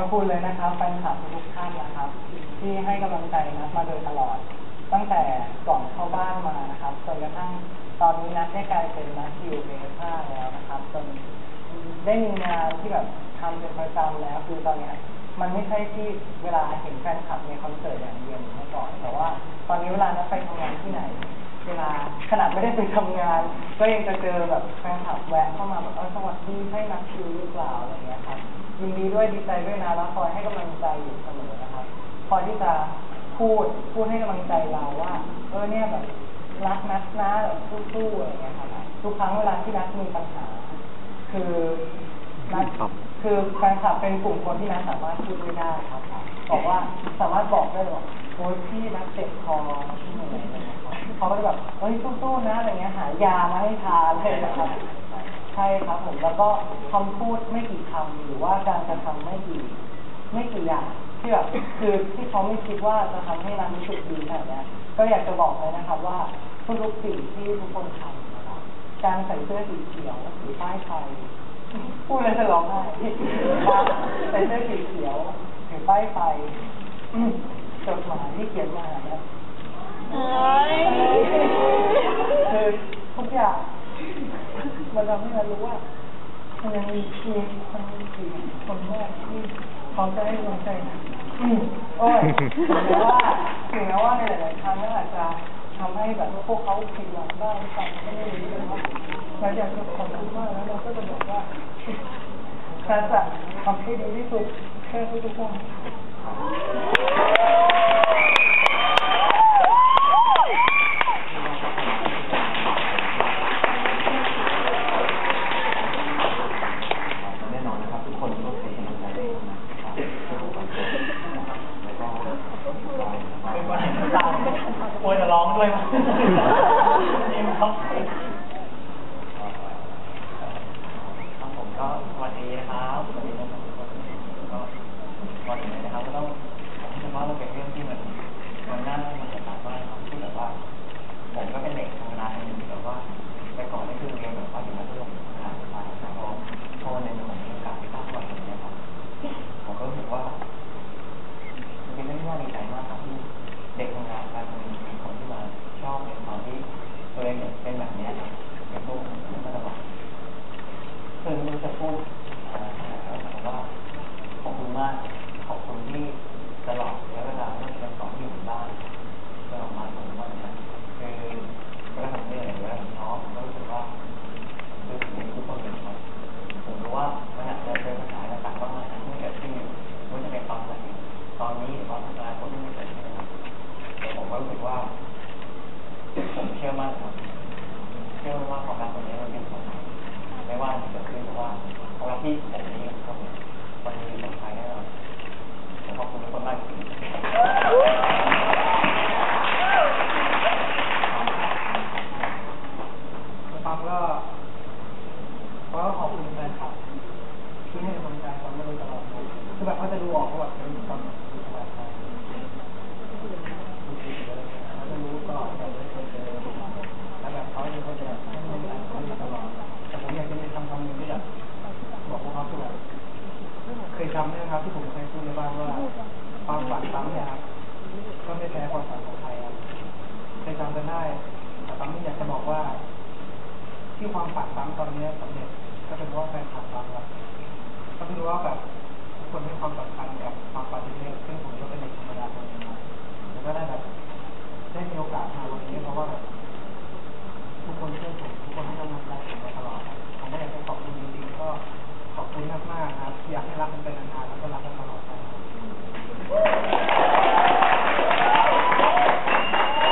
ขอบคุณเลยนะครับแฟนคลับทุกท่านนะครับ ที่ให้กำลังใจนัดมาโดยตลอด ตั้งแต่ก่อนเข้าบ้านมานะครับจนกระทั่งตอนนี้นัดได้กลายเป็นนัดอยู่เบซ่าแล้วนะครับจนได้มีงานที่แบบทำเป็นประจำแล้วคือตอนนี้มันไม่ใช่ที่เวลาเห็นแฟนคลับในคอนเสิร์ตอย่างเดียวเมื่อก่อน แต่ว่าตอนนี้เวลานัดไปทำงานที่ไหนเวลาขนาดไม่ได้ไปทำงาน ก็ยังจะเจอแบบแฟนคลับแวะเข้ามาแบบเออสวัสดีให้นักคิวหรือเปล่าอะไรเงี้ยครับ ยินดีด้วยดีใจด้วยนะแล้วคอยให้กำลังใจอยู่เสมอนะครับคอยที่จะพูดพูดให้กำลังใจเราว่าเออเนี่ยแบบรักนัดนะแบบสู้ๆอะไรเงี้ยครับทุกครั้งเวลาที่นัดมีปัญหา คือนัดคือแฟนคลับเป็นกลุ่มคนที่นัดสามารถพูดด้วยได้ครับบอกว่าสามารถบอกได้เลยว่าโอ้ยพี่นัดเจ็บคอที่ไหนอะไรเงี้ยครับเขาก็จะแบบเฮ้ยสู้ๆนะอะไรเงี้ยหายามาให้ทานอะไรนะครับ ใช่ครับผมแล้วก็คำพูดไม่กี่คำหรือว่าการกระทำไม่กี่ไม่กี่อย่างที่แบบคือที่เขาไม่คิดว่าจะทำให้เรารู้สึกดีขนาดเนี้ยก็อยากจะบอกเลยนะครับว่าทุกๆสิ่งที่ทุกคนทำนะครับการใส่เสื้อสีเขียวหรือป้ายไฟพูดแล้วจะร้องไห้การใส่เสื้อสีเขียวหรือป้ายไฟจดหมายที่เขียนมาเนี่ย ทำให้เรารู้ว่ามันยังมีทีมคนสี่คนแรกที่เขาจะให้กำลังใจนะอืมโอ้ยถึงแม้ว่าถึงแม้ว่าในหลายๆครั้งก็อาจจะทำให้แบบว่าพวกเขาผิดหวังบ้างแต่ก็ไม่รู้เลยว่าเราอยากจะขอบคุณมากแล้วเราก็จะบอกว่าเรจะทำให้ดีที่สุดเพื่ทุกๆคน แน่นอนนะครับ ทุกคนก็เป็นกำลังใจให้นะครับแล้วก็ เป็นคนเห็นน้ำตาโวยจะร้องด้วยมั้ยนี่มันต้อง ครับผมก็สวัสดีนะครับสวัสดีนะครับทุกคนก็ก่อนอื่นเลยนะครับก็ต้องผมคิดว่ามันเป็นเรื่องที่มันมันน่ามันจะตามมากครับที่แบบว่า ผมก็เป็นเด็กธรรมดาคนหนึ่งที่แบบว่าแต่ก่อนนี่คือเรียนแบบว่าอยู่มัธยมขนาดมาแล้วก็พอวันหนึงผมมีโอกาสได้ทราบว่าอย่างนี้ยครับผมก็รู้สึกว่า มันเป็นเรื่องที่น่าดีใจมากครับที่เด็กทำงานการมีมีคนที่มาชอบในความที่ตัวเองเนี่ยเป็นแบบเนี้ยครับอย่างพวกผมนี่มาตลอดคือไม่รู้จะพูดอะไรแต่ว่าขอบคุณมากขอบคุณที่ตลอดระยะเวลาที่เป็นสองที่อยู่บ้านจนออกมาถึงวันเนี้ยคือเวลาผมเหนื่อยเวลาผมท้อผมก็รู้สึกว่าคือผมทุกคนเป็นครับผมรู้ว่ามันอาจจะเจอปัญหาต่างๆมากมายนะที่เกิดขึ้นอยู่ไม่ว่าจะเป็นตอนไหน ตอนนี้หรือตอนอนาคตที่ไม่เกิดขึ้นนะครับแต่ผมก็รู้สึกว่า ผ มั่นครับเชื่อมั่นว่าความรักตรงนี้มันเป็นของไม่ว่าจะเกิดขึ้นหรือว่าความรักที่แบบนี้กับมันมีผลภายแน่นอนผมขอบคุณทุกคนมากจริงๆ ฟังก็ก็ขอบคุณแฟนคลับที่ให้กำลังใจฟังมาโดยตลอดนะคือแบบเขาจะดูออกว่าแบบเป็นคนมีสบายใจเขาจะรู้ตลอดแต่ไม่เคยเจอแล้วแบบเขาจะเขาจะแบบให้กำลังใจเขาอยู่ตลอดแต่ผมอยากจะมีคำคำหนึ่งที่อยากบอกพวกเขาคือแบบเคยจำไหม ครับที่ผมเคยพูดในบ้านว่าความฝันซ้ำเนี่ยครับก็ไม่แพ้ความฝันของใครครับเคยจำกันได้แต่ตอนนี้อยากจะบอกว่า ที่ความฝันซ้ำตอนนี้สำเร็จก็เป็นเพราะแฟนคลับซ้ำครับก็คือว่าแบบทุกคนให้ความสำคัญกับความฝันเล็กซึ่งผมก็เป็นเด็กธรรมดาคนหนึงครับแล้วก็ได้แบบได้มีโอกาสมาวันนี้เพราะว่าแบบทุกคนช่วยผมทุกคนให้ อยากรักเป็นนานๆแล้วก็รักกันมา